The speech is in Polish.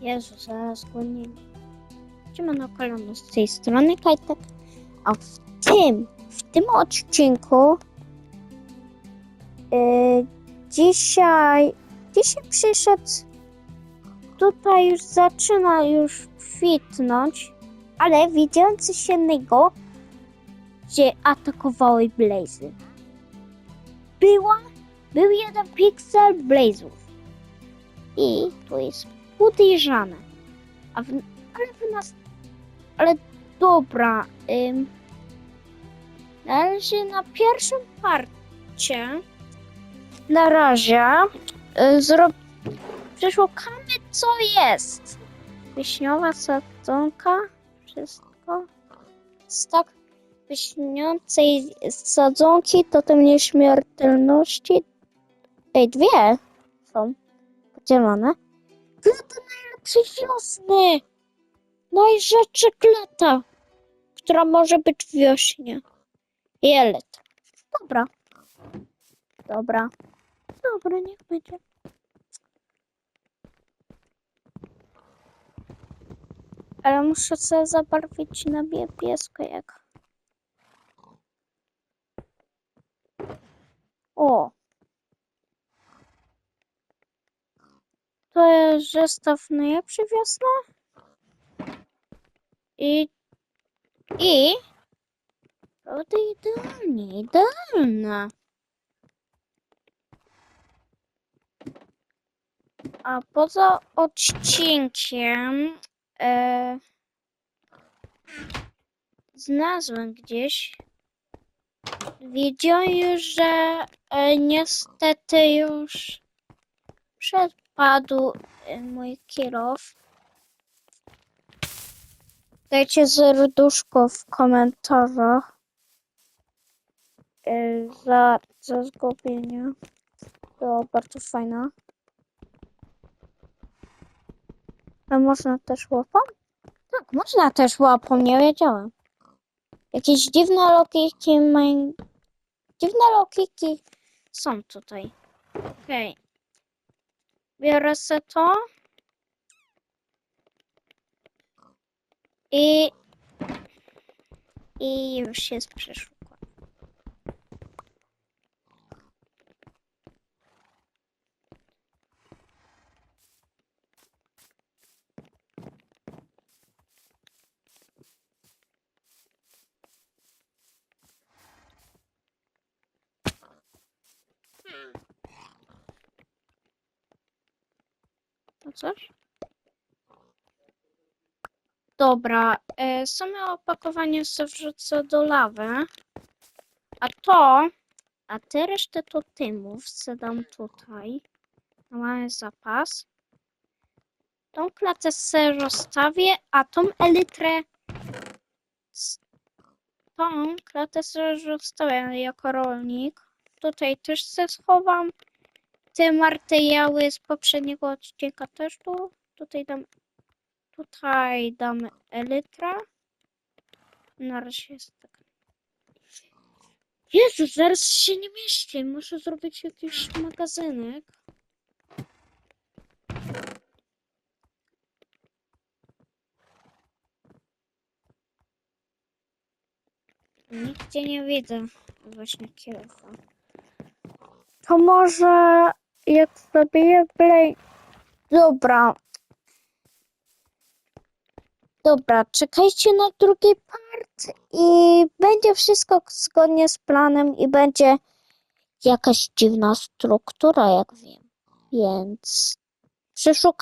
Jezu, zaraz go nie... Na kolano z tej strony, Kajtek. A w tym, w tym odcinku yy, dzisiaj, dzisiaj przyszedł tutaj już zaczyna już kwitnąć, ale widziałem coś innego, gdzie atakowały Blazy. Była, był jeden piksel Blazów. I to jest podejrzane. A w, ale w nas, ale dobra, ym, na razie na pierwszym parcie na razie y, zrob, przeszukamy co jest. Wiśniowa sadzonka, wszystko. Z tak wiśniącej sadzonki to tym nieśmiertelności. Ej, dwie są podzielone. Klata najlepszej wiosny! Najrzeczę klata, która może być w wiośnie. Jelet. Dobra. Dobra. Dobra, niech będzie. Ale muszę sobie zabarwić na niebiesko jak. O! To jest zestaw najlepszy wiosna. I... I... Prawda idealnie, idealna. A poza odcinkiem e, znalazłem gdzieś. Wiedziałem już, że e, niestety już przepadł e, mój kierow. Dajcie serduszko w komentarzach e, za, za zgubienie. Było bardzo fajne. A można też łapą? Tak, można też łapą, nie wiedziałem. Jakieś dziwne logiki mają... Dziwne logiki są tutaj. Okej. Biorę se to. I... I już jest przeszukane. To coś? Dobra, e, same opakowanie sobie wrzucę do lawy. A to, a te resztę to tymów dam tutaj. Na mały zapas. Tą klatę sobie rozstawię, a tą elytrę s- tą klatę sobie rozstawię jako rolnik. Tutaj też se schowam te materiały z poprzedniego odcinka też tu. Tutaj dam, tutaj damy elytra. Na razie jest tak. Jezu, zaraz się nie mieści. Muszę zrobić jakiś magazynek. Nigdzie nie widzę właśnie kierowa. To może jak sobie play. Dobra. Dobra, czekajcie na drugi part i będzie wszystko zgodnie z planem i będzie jakaś dziwna struktura, jak wiem. Więc przeszukajcie.